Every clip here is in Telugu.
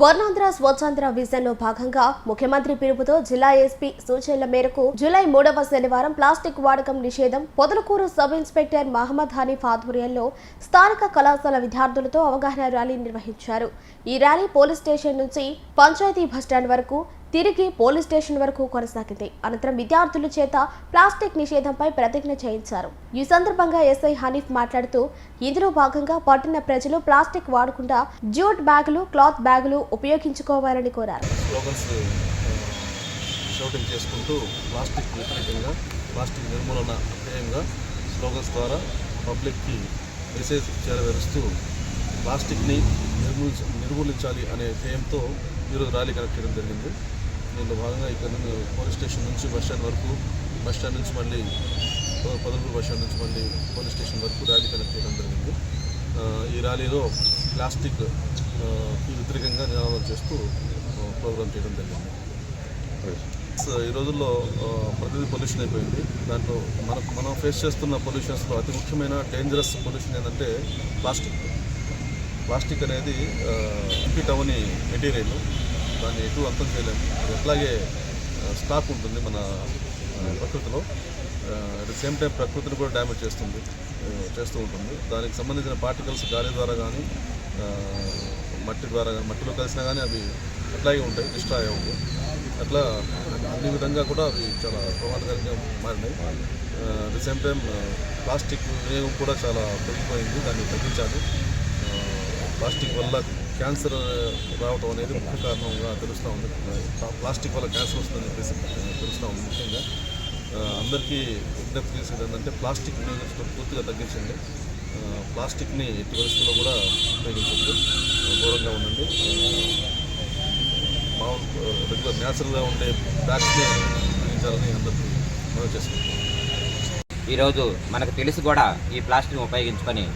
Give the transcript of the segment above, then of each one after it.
స్వర్ణాంధ్ర స్వచ్ఛాంధ్ర విజన్లో భాగంగా ముఖ్యమంత్రి పిలుపుతో జిల్లా ఎస్పీ సూచనల మేరకు జూలై మూడవ శనివారం ప్లాస్టిక్ వాడకం నిషేధం పొదలకూరు సబ్ ఇన్స్పెక్టర్ మహమ్మద్ హనీఫ్ ఆధ్వర్యంలో స్థానిక కళాశాల విద్యార్థులతో అవగాహన ర్యాలీ నిర్వహించారు. ఈ ర్యాలీ పోలీస్ స్టేషన్ నుంచి పంచాయతీ బస్టాండ్ వరకు తిరిగి పోలీస్ స్టేషన్ వరకు కొనసాగింది. అనంతరం విద్యార్థుల చేత ప్లాస్టిక్ నిషేధంపై ప్రతిజ్ఞ చేయించారు. ఈ సందర్భంగా ఎస్ఐ హనీఫ్ మాట్లాడుతూ ఇందులో భాగంగా పట్టణ ప్రజలు ప్లాస్టిక్ వాడకుండా జ్యూట్ బ్యాగులు క్లాత్ బ్యాగులు ఉపయోగించుకోవాలని కోరారు. షౌటింగ్ చేసుకుంటూ ప్లాస్టిక్ వ్యతిరేకంగా ప్లాస్టిక్ నిర్మూలన ధ్యేయంగా స్లోగన్స్ ద్వారా పబ్లిక్కి మెసేజ్ చేరవేరుస్తూ ప్లాస్టిక్ని నిర్మూలించ నిర్మూలించాలి అనే ధ్యేయంతో ఈరోజు ర్యాలీ కనెక్ట్ చేయడం జరిగింది. దీనిలో భాగంగా ఇక్కడ నుండి పోలీస్ స్టేషన్ నుంచి బస్ స్టాండ్ వరకు బస్ స్టాండ్ నుంచి మళ్ళీ పదమూడు బస్ స్టాండ్ నుంచి మళ్ళీ పోలీస్ స్టేషన్ వరకు ర్యాలీ కనెక్ట్ చేయడం జరిగింది. ఈ ర్యాలీలో ప్లాస్టిక్ వ్యతిరేకంగా నినాదాలు చేస్తూ ప్రోగ్రామ్ చేయడం జరిగింది. సో ఈ రోజుల్లో ప్రతిదీ పొల్యూషన్ అయిపోయింది. దాంట్లో మనకు మనం ఫేస్ చేస్తున్న పొల్యూషన్స్లో అతి ముఖ్యమైన డేంజరస్ పొల్యూషన్ ఏంటంటే ప్లాస్టిక్. ప్లాస్టిక్ అనేది ఇంపిట్ అవని మెటీరియల్. దాన్ని ఎటు అంతం చేయలేము. అది స్టాక్ ఉంటుంది మన ప్రకృతిలో. అట్ ద సేమ్ టైం ప్రకృతిని కూడా డ్యామేజ్ చేస్తుంది చేస్తూ ఉంటుంది. దానికి సంబంధించిన పార్టికల్స్ గాలి ద్వారా కానీ మట్టి ద్వారా మట్టిలో కలిసినా కానీ అవి అట్లాగే ఉంటాయి డిస్ట్రాయ్ అవ్వవు అట్లా అన్ని విధంగా కూడా అవి చాలా ప్రమాదకరంగా మారినాయి. At the same time plastic వినియోగం కూడా చాలా పెరిగిపోయింది దాన్ని తగ్గించాలి. ప్లాస్టిక్ వల్ల క్యాన్సర్ రావడం అనేది ముఖ్య కారణంగా తెలుస్తూ ఉంది. ప్లాస్టిక్ వల్ల క్యాన్సర్ వస్తుందని చెప్పేసి తెలుస్తూ ఉంది ముఖ్యంగా. అందరికీ విజ్ఞప్తి చేసేది ఏంటంటే ప్లాస్టిక్ వినియోగించడం పూర్తిగా తగ్గించండి. ప్లాస్టిక్ని ఎట్టి పరిస్థితుల్లో కూడా ఉపయోగించద్దు. దూరంగా ఉండండి. ఆ, మామూలు రెగ్యులర్ న్యాచురల్గా ఉండే బ్యాగ్స్ని ఉపయోగించాలని అందరికీ మనం చేసుకుంటాం ఈరోజు మనకు తెలిసి కూడా ఈ ప్లాస్టిక్ని ఉపయోగించుకొని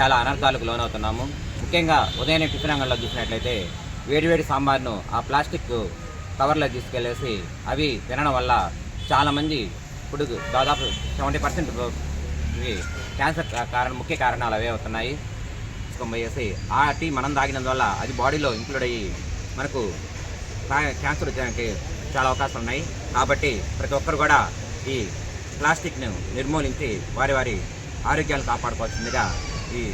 చాలా అనర్థాలకు లోనవుతున్నాము. ముఖ్యంగా ఉదయం టిఫిన్ అంగడిలో చూసినట్లయితే వేడివేడి సాంబార్ను ఆ ప్లాస్టిక్ కవర్లో తీసుకెళ్ళేసి అవి తినడం వల్ల చాలామంది ఇప్పుడు దాదాపు సెవెంటీ పర్సెంట్ క్యాన్సర్ కారణం ముఖ్య కారణాలు అవే అవుతున్నాయి పోయేసి ఆ టీ మనం తాగినందువల్ల అది బాడీలో ఇంక్లూడ్ అయ్యి మనకు క్యాన్సర్ వచ్చడానికి చాలా అవకాశాలు ఉన్నాయి. కాబట్టి ప్రతి ఒక్కరు కూడా ఈ ప్లాస్టిక్ను నిర్మూలించి వారి వారి ఆరోగ్యాలు కాపాడుకోవాల్సిందిగా ఈ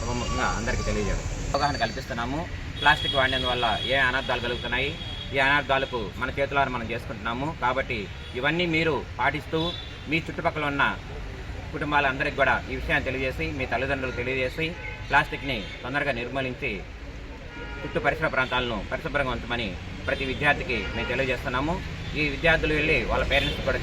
సభముఖంగా అందరికీ తెలియజేయడం అవగాహన కల్పిస్తున్నాము. ప్లాస్టిక్ వాడినందువల్ల ఏ అనర్థాలు కలుగుతున్నాయి? ఈ అనర్థాలకు మన చేతులారా మనం చేసుకుంటున్నాము. కాబట్టి ఇవన్నీ మీరు పాటిస్తూ మీ చుట్టుపక్కల ఉన్న కుటుంబాలందరికీ కూడా ఈ విషయాన్ని తెలియజేసి మీ తల్లిదండ్రులకు తెలియజేసి ప్లాస్టిక్ని తొందరగా నిర్మూలించి చుట్టూ పరిసర ప్రాంతాలను పరిశుభ్రంగా ఉంచమని ప్రతి విద్యార్థికి మేము తెలియజేస్తున్నాము. ఈ విద్యార్థులు వెళ్ళి వాళ్ళ పేరెంట్స్ కూడా